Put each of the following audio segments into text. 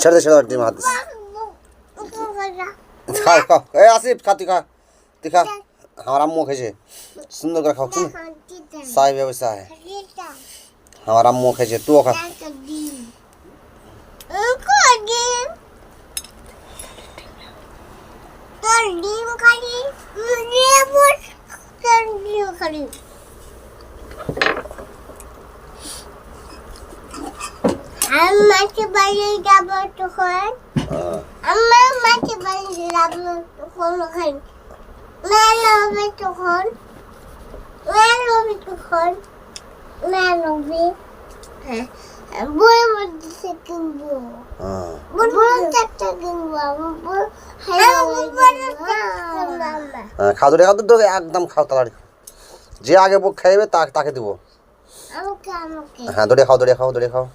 ছেড়ে দে ছেড়ে দে ডিম হাত দিস। খা খাও এই আসিফ, খা, তুই খা তুই খা। আমার আম্মু খেয়েছে। সুন্দর করে খাও তুমি সাহেব ব্যবস্থা है আমার আম্মু খেয়েছে, তুইও খা। ডিম খালি ডিম খালি। আমি বাড়ি যাব তখন। আমার মাছের বাড়ি যাব তখন। ওখানে মেলা হবে তখন। মেলা হবে তখন। মেলা হবে। হ্যাঁ বই মধ্যে কিনবো। হ্যাঁ কিনবো একদম খাও তাড়াতাড়ি। যে আগে বুক খাইবে তাকে দিব। হ্যাঁ দৌড়ে খাও দৌড়ে খাও দৌড়ে খাও।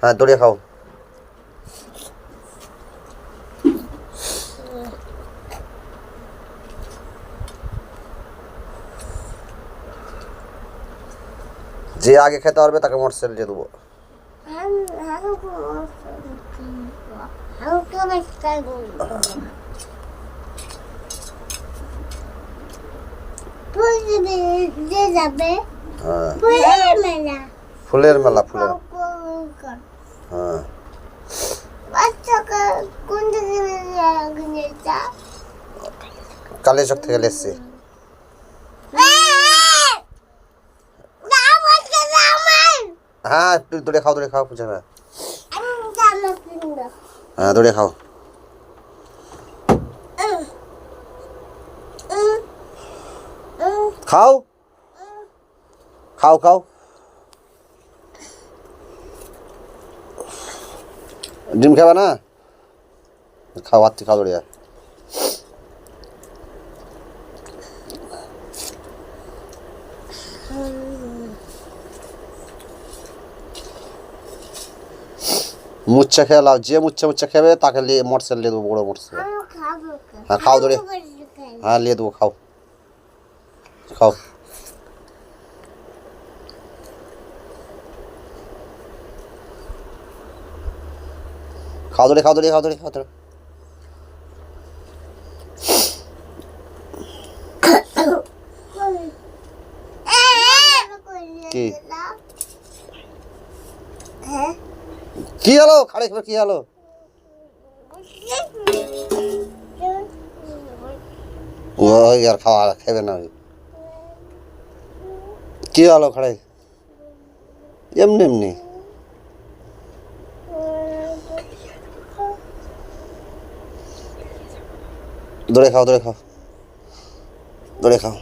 হ্যাঁ দৌড়ে খাও। যে আগে খেতে পারবে তাকে মোটরসাইকেল দিয়ে দেবো। হ্যাঁ। ফুলের মেলা। ফুলের মেলা ফুলের। হ্যাঁ কালেচক থেকে এসছি। হ্যাঁ তুই দৌড়ে খাও দৌড়ে খাও বুঝে হ্যাঁ দৌড়ে খাও। খাও। খাও খাও। ডিম খাবা না? খাও আত্মি খাও দৌড়িয়া মুচ্ছা খেয়ে লাও যে মুচ্ছা মুচ্ছা খাবে তাকে মোটরসাইকেল লিয়ে দেবো বড়ো মোটরসাইকেল হ্যাঁ, খাও দৌড়ে। হ্যাঁ লিয়ে দেবো খাও। খাও। খাও দৌড়ে খাওয়া দৌড়ে খাওয়া দৌড়ে খাও দৌড়ে কি? কি হলো? খাড়ে কি হলো? ওই আর খাওয়া খাবে না কি হলো খাড়ে? এমনি এমনি। দৌড়ে খাও ধরে খাও। ধরে খাও।